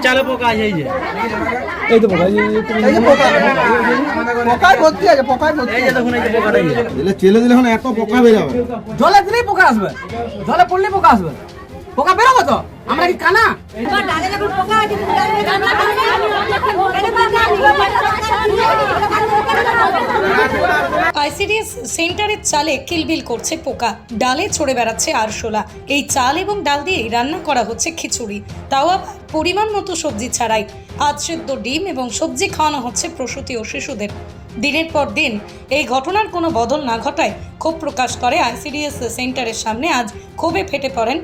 চালে পোকা আছে এই যে। এই তো পোকা এই যে- পোকা। পোকায় ভর্তি আছে পোকায় ভর্তি এই যে দেখুন এই যে পোকাটা এই দিলে চেলে দিলে এখন এত পোকা বেরাবে জলে দিলেই পোকা আসবে। জলে পড়লেই পোকা আসবে। পোকা বেরোবে তো? আমরা কি কানা? আইসিডিএস সেন্টারের চালে কিলবিল করছে পোকা। ডালে ছড়ে বেড়াচ্ছে আরশোলা। এই চাল এবং ডাল দিয়েই রান্না করা হচ্ছে খিচুড়ি। তাও আবার পরিমাণ মতো সবজি ছাড়াই। আজ সেদ্ধ ডিম এবং সবজি খাওয়ানো হচ্ছে প্রসূতি ও শিশুদের। দিনের পর দিন এই ঘটনার কোনো বদল না ঘটায় ক্ষোভ প্রকাশ করে আইসিডিএস সেন্টারের সামনে। আজ ক্ষোভে ফেটে পড়েন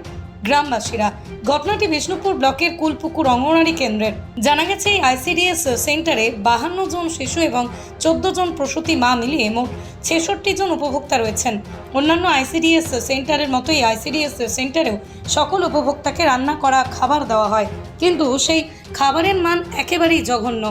গ্রামবাসীরা। ঘটনাটি বিষ্ণুপুর ব্লকের কুলপুকুর অঙ্গনওয়াড়ি কেন্দ্রের। জানা গেছে, এই আইসিডিএস সেন্টারে বাহান্ন জন শিশু এবং চোদ্দ জন প্রসূতি মা মিলিয়ে মোট ছেষট্টি জন উপভোক্তা রয়েছেন। অন্যান্য আইসিডিএস সেন্টারের মতোই আইসিডিএস সেন্টারেও সকল উপভোক্তাকে রান্না করা খাবার দেওয়া হয়। কিন্তু সেই খাবারের মান একেবারেই জঘন্য।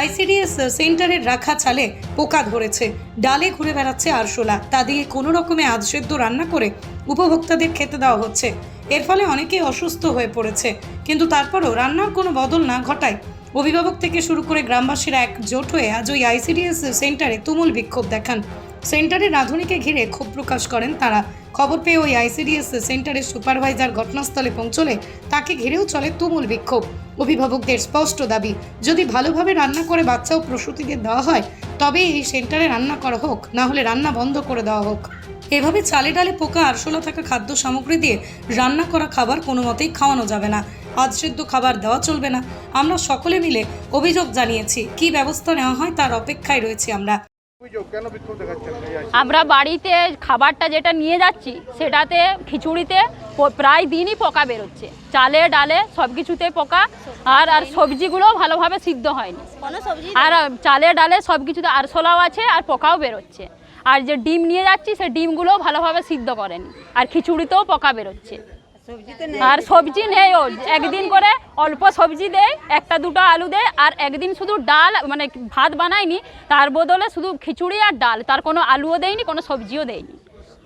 আইসিডিএস সেন্টারের রাখা চালে পোকা ধরেছে, ডালে ঘুরে বেড়াচ্ছে আরশোলা। তা দিয়ে কোনো রকমে আধ সেদ্ধ রান্না করে উপভোক্তাদের খেতে দেওয়া হচ্ছে। এর ফলে অনেকেই অসুস্থ হয়ে পড়েছে। কিন্তু তারপরও রান্নার কোনো বদল না ঘটায়। অভিভাবক থেকে শুরু করে গ্রামবাসীরা একজোট হয়ে আজ ওই আইসিডিএস সেন্টারে তুমুল বিক্ষোভ দেখান। সেন্টারের রাঁধুনিকে ঘিরে ক্ষোভ প্রকাশ করেন তারা। খবর পেয়ে ওই আইসিডিএস সেন্টারের সুপারভাইজার ঘটনাস্থলে পৌঁছলে তাকে ঘিরেও চলে তুমুল বিক্ষোভ। অভিভাবকদের স্পষ্ট দাবি, যদি ভালোভাবে রান্না করে বাচ্চা ও প্রসূতিদের দেওয়া হয়, তবে এই সেন্টারে রান্না করা হোক, না হলে রান্না বন্ধ করে দেওয়া হোক। এভাবে চালে ডালে পোকা, আরশোলা থাকা খাদ্য সামগ্রী দিয়ে রান্না করা খাবার কোনো মতেই খাওয়ানো যাবে না। আধ সেদ্ধ খাবার দেওয়া চলবে না। আমরা সকলে মিলে অভিযোগ জানিয়েছি, কি ব্যবস্থা নেওয়া হয় তার অপেক্ষায় রয়েছি আমরা। আমরা বাড়িতে খাবারটা যেটা নিয়ে যাচ্ছি সেটাতে খিচুড়িতে প্রায় দিনই পোকা বেরোচ্ছে। চালে ডালে সব কিছুতে পোকা আর আর সবজিগুলো ভালোভাবে সিদ্ধ হয়নি। আর চালে ডালে সব কিছুতে আরশোলাও আছে আর পোকাও বেরোচ্ছে। আর যে ডিম নিয়ে যাচ্ছি সে ডিমগুলোও ভালোভাবে সিদ্ধ করেনি। আর খিচুড়িতেও পোকা বেরোচ্ছে। আর সবজি নেই ও। একদিন করে অল্প সবজি দেয় একটা দুটো আলু দেয় আর একদিন শুধু ডাল মানে ভাত বানায়নি তার বদলে শুধু খিচুড়ি আর ডাল। তার কোনো আলুও দেয়নি কোনো সবজিও দেয়নি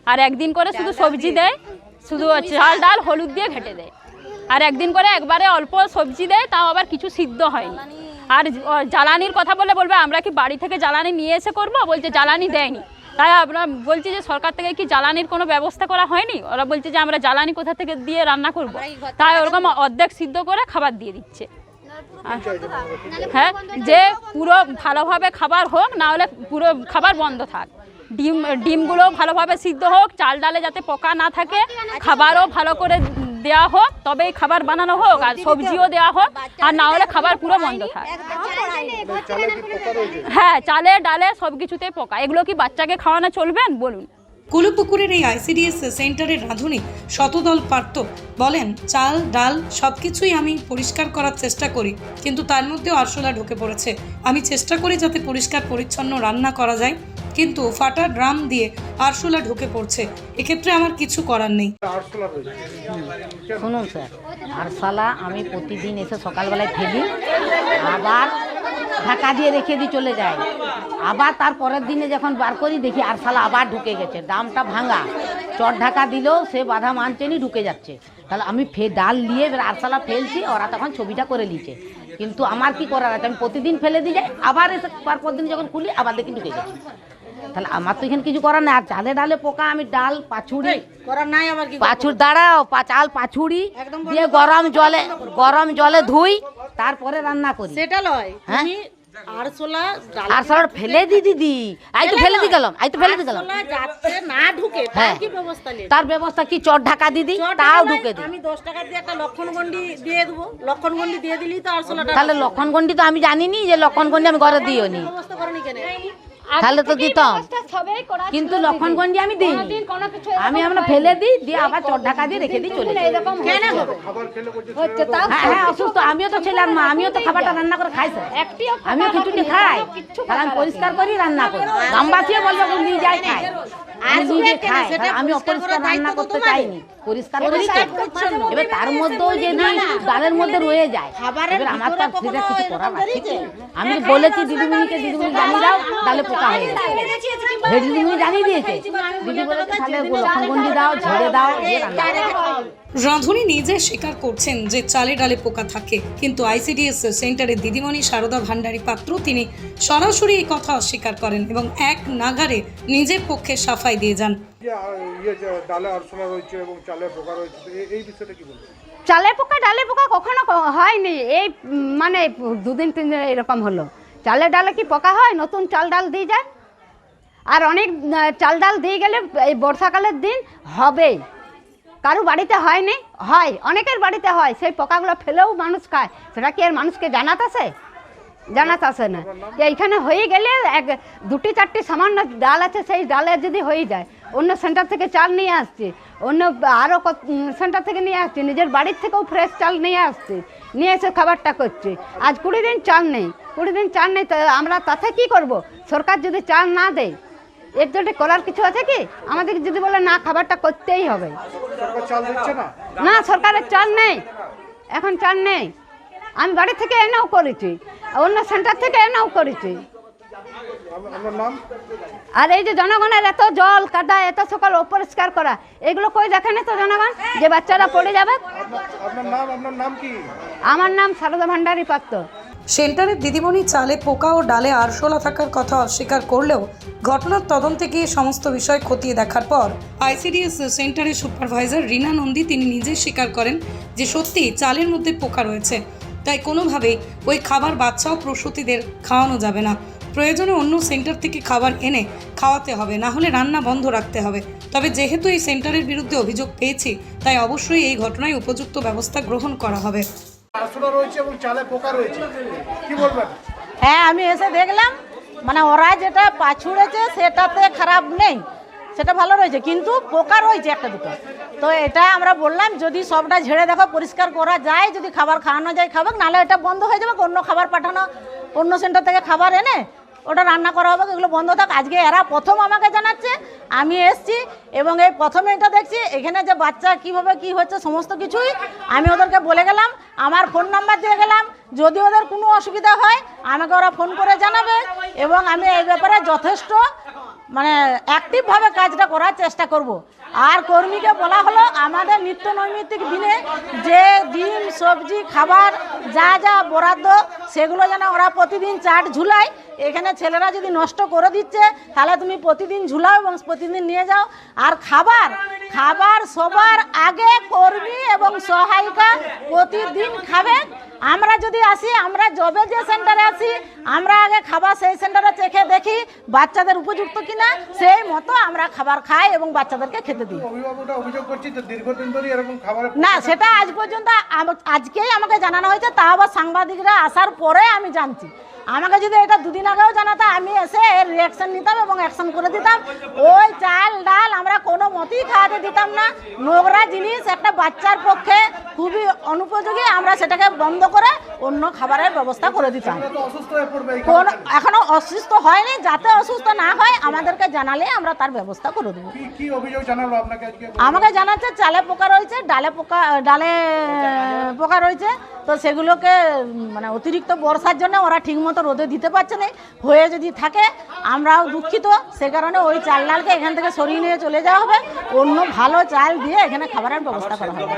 আর একদিন করে শুধু সবজি দেয়? শুধু চাল ডাল হলুদ দিয়ে ঘেটে দেয় আর একদিন করে একবারে অল্প সবজি দেয় তাও আবার কিছু সিদ্ধ হয়নি। আর জ্বালানির কথা বলে বলবে আমরা কি বাড়ি থেকে জ্বালানি নিয়ে এসে করব? বলছে জ্বালানি দেয়নি। তাই আমরা বলছি যে সরকার থেকে কি জ্বালানির কোনো ব্যবস্থা করা হয়নি? ওরা বলছে যে আমরা জ্বালানি কোথা থেকে দিয়ে রান্না করব? তাই ওরকম অর্ধেক সিদ্ধ করে খাবার দিয়ে দিচ্ছে। হ্যাঁ যে পুরো ভালোভাবে খাবার হোক না হলে পুরো খাবার বন্ধ থাক। ডিম ডিমগুলো ভালোভাবে সিদ্ধ হোক চাল ডালে যাতে পোকা না থাকে খাবারও ভালো করে দেওয়া হোক, তবেই খাবার বানানো হোক, আর সবজিও দেওয়া হোক, আর না হলে খাবার পুরো বন্ধ থাক। হ্যাঁ চালে, ডালে সব কিছুতে পোকা। এগুলো কি বাচ্চাকে খাওয়ানো চলবেন? বলুন। কুলুপুকুরের এই আইসিডিএস সেন্টারের রাঁধুনি শতদল পার্থ বলেন, চাল, ডাল সব কিছুই আমি পরিষ্কার করার চেষ্টা করি, কিন্তু তার মধ্যেও আরশোলা ঢুকে পড়েছে। আমি চেষ্টা করি যাতে পরিষ্কার, পরিচ্ছন্ন রান্না করা যায়। কিন্তু ফাটা ড্রাম দিয়ে আরশোলা ঢুকে পড়ছে। এক্ষেত্রে আমার কিছু করার নেই। শুনুন স্যার, আরশালা আমি প্রতিদিন এসে সকালবেলায় ফেলি, আবার ঢাকা দিয়ে রেখে দিই চলে যায় আবার তার পরের দিনে যখন বার করি, দেখি আরশালা আবার ঢুকে গেছে দামটা ভাঙা। চট ঢাকা দিলেও সে বাধা মানছেনি ঢুকে যাচ্ছে। তাহলে আমি ফে, ডাল নিয়ে এবার আরশালা ফেলছি, ওরা তখন ছবিটা করে নিচ্ছে কিন্তু আমার কি করার আছে? আমি প্রতিদিন ফেলে দিয়ে যাই, আবার এসে পর পর দিন যখন খুলি, আবার দেখি ঢুকে গেছে। তাহলে আমার তো এখানে কিছু করার নেই। আর চালে ডালে পোকা আমি ডাল পাছুড়ি করার নাই আবার কি পাছুর দাঁড়াও চাল পাছুড়ি দিয়ে গরম জলে গরম জলে ধুই তারপরে রান্না করি। সেটা লয় হ্যাঁ? ফেলে দি দিদি। আই তো ফেলে দি গেলাম আই তো ফেলে দি গেলাম। আরশোলা না ঢুকে তার হ্যাঁ। কি ব্যবস্থা নেই তার ব্যবস্থা কি? চট ঢাকা দিদি তাও ঢুকে দিই আমি দশ টাকা দিয়ে একটা লক্ষণ গন্ডি দিয়ে দেবো। লক্ষণ গন্ডি দিয়ে দিলেই তো আরশোলাটা তাহলে লক্ষণ গন্ডি তো আমি জানিনি যে লক্ষণ গন্ডি আমি ঘরে দিও নি ব্যবস্থা করেনি কেন? তাহলে তো দিতাম। কিন্তু লক্ষণ গন্ডি আমি দিই আমি আমরা ফেলে দিই দিয়ে আবার চট ঢাকা দিয়ে রেখে দিই চলে কেন হ্যাঁ হ্যাঁ অসুস্থ। আমিও তো ছিলাম মা আমিও তো খাবারটা রান্না করে খাই স্যার আমিও খিচুড়ি খাই। তাহলে আমি পরিষ্কার করি রান্না করি। গ্রামবাসীও বলব নিয়ে যাই খাই। আমি তাহলে অপরিষ্কার রান্না করতে চাইনি। পরিষ্কার করি এবার তার মধ্যেও যদি ডালের মধ্যে রয়ে যায়। এবার আমার তো কিছু করার আছে আমি বলেছি দিদিমণিকে দিদিমণি জানিয়ে দাও ডালে হয়ে গেছে জানিয়ে দিয়েছে। দিদি তাহলে দাও ঝেড়ে দাও। রাঁধুনি নিজে স্বীকার করছেন যে চালে ডালে পোকা থাকে কিন্তু আইসিডিএস সেন্টারের দিদিমণি সারদা ভান্ডারী পাত্র তিনি সরাসরি এই কথা অস্বীকার করেন এবং এক নাগারে নিজের পক্ষে সাফাই দিয়ে যান। ইয়ে যে ডালে আরশোলা রয়েছে এবং চালে পোকা রয়েছে এই- এই বিষয়টা কি বলবেন? চালের পোকা ডালে পোকা কখনো হয়নি। এই মানে দুদিন তিন দিন এরকম হলো। চালে ডালে কি পোকা হয়? নতুন চাল ডাল দিয়ে যায়? আর অনেক চাল ডাল দিয়ে গেলে এই বর্ষাকালের দিন হবেই। কারও বাড়িতে হয়নি? হয়। অনেকের বাড়িতে হয়। সেই পোকাগুলো ফেলেও মানুষ খায়। সেটা কি আর মানুষকে জানাতেছে জানাতে আসে না। যে এইখানে হয়ে গেলে এক দুটি চারটি সামান্য ডাল আছে সেই ডালে যদি হয়ে যায় অন্য সেন্টার থেকে চাল নিয়ে আসছি অন্য আরও সেন্টার থেকে নিয়ে আসছি নিজের বাড়ির থেকেও ফ্রেশ চাল নিয়ে আসছি নিয়ে এসে খাবারটা করছি। আজ কুড়ি দিন চাল নেই কুড়ি দিন চাল নেই তো আমরা তাতে কি করব? সরকার যদি চাল না দেয় এর জন্য করার কিছু আছে কি? আমাদেরকে যদি বলে না খাবারটা করতেই হবে। না সরকারের চাল নেই এখন চাল নেই। আমি বাড়ি থেকে এনেও করেছি। অন্য সেন্টার থেকে এনেও করেছি। আর এই যে জনগণের এত জল কাদা এত সকাল অপরিষ্কার করা এগুলো কই দেখেনি তো জনগণ? যে বাচ্চারা পড়ে যাবে? আপনার আপনার নাম আপনার নাম কি? আমার নাম সারদা ভান্ডারী পাত্র। সেন্টারের দিদিমণি চালে পোকা ও ডালে আরশোলা থাকার কথা অস্বীকার করলেও ঘটনার তদন্তে গিয়ে সমস্ত বিষয় খতিয়ে দেখার পর আইসিডিএস সেন্টারের সুপারভাইজার রিনা নন্দী তিনি নিজে স্বীকার করেন যে সত্যি চালের মধ্যে পোকা রয়েছে। তাই কোনোভাবেই ওই খাবার বাচ্চা ও প্রসূতিদের খাওয়ানো যাবে না। প্রয়োজনে অন্য সেন্টার থেকে খাবার এনে খাওয়াতে হবে না হলে রান্না বন্ধ রাখতে হবে। তবে যেহেতু এই সেন্টারের বিরুদ্ধে অভিযোগ পেয়েছি তাই অবশ্যই এই ঘটনায় উপযুক্ত ব্যবস্থা গ্রহণ করা হবে। হ্যাঁ আমি এসে দেখলাম মানে ওরা যেটা পাছুড়েছে সেটাতে খারাপ নেই। সেটা ভালো রয়েছে, কিন্তু পোকা রয়েছে একটা দুটো। তো এটা আমরা বললাম, যদি সবটা ঝেড়ে দেখো, পরিষ্কার করা যায়, যদি খাবার খাওয়ানো যায়, খাবে, নাহলে এটা বন্ধ হয়ে যাবে, অন্য খাবার পাঠানো, অন্য সেন্টার থেকে খাবার এনে ওটা রান্না করা হবে, এগুলো বন্ধ থাক। আজকে এরা প্রথম আমাকে জানাচ্ছে, আমি এসছি, এবং এই প্রথমে এটা দেখছি, এখানে যে বাচ্চা কীভাবে কি হচ্ছে, সমস্ত কিছুই আমি ওদেরকে বলে গেলাম, আমার ফোন নাম্বার দিয়ে গেলাম, যদি ওদের কোনো অসুবিধা হয়, আমাকে ওরা ফোন করে জানাবে, এবং আমি এই ব্যাপারে যথেষ্ট মানে অ্যাক্টিভভাবে কাজটা করার চেষ্টা করব। আর কর্মীকে বলা হলো, আমাদের নিত্য নৈমিত্তিক দিনে যে ডিম, সবজি, খাবার, যা যা বরাদ্দ, সেগুলো যেন ওরা প্রতিদিন চাট ঝুলায়, এখানে ছেলেরা যদি নষ্ট করে দিচ্ছে, তাহলে তুমি প্রতিদিন ঝুলাও এবং প্রতিদিন নিয়ে যাও আর খাবার খাবার সবার আগে কর্মী এবং সহায়িকা প্রতিদিন খাবে আমরা যদি আসি আমরা জবে যে সেন্টারে আসি আমরা আগে খাবার সেই সেন্টারে চেখে দেখি বাচ্চাদের উপযুক্ত কিনা। সেই মতো আমরা খাবার খাই এবং বাচ্চাদেরকে খেতে দিই। না সেটা আজ পর্যন্ত আজকেই আমাকে জানানো হয়েছে তা আবার সাংবাদিকরা আসার পরে আমি জানছি। আমাকে যদি এটা দুদিন আগেও জানাতো আমি এসে এর রিয়াকশন নিতাম এবং অ্যাকশন করে দিতাম। ওই চাল ডাল আমরা কোনো মতেই খাওয়াতে দিতাম না। নোংরা জিনিস একটা বাচ্চার পক্ষে খুবই অনুপযোগী আমরা সেটাকে বন্ধ করে অন্য খাবারের ব্যবস্থা করে দিতাম। কোন এখনও অসুস্থ হয়নি যাতে অসুস্থ না হয় আমাদেরকে জানালে আমরা তার ব্যবস্থা করে দেবো। আমাকে জানাচ্ছে চালে পোকা রয়েছে ডালে পোকা ডালে পোকা রয়েছে তো সেগুলোকে মানে অতিরিক্ত বর্ষার জন্য ওরা ঠিকমতো রোদে দিতে পারছে না হয়ে যদি থাকে আমরাও দুঃখিত সে কারণে ওই চাল ডালকে এখান থেকে সরিয়ে নিয়ে চলে যাওয়া হবে অন্য ভালো চাল দিয়ে এখানে খাবারের ব্যবস্থা করা হবে।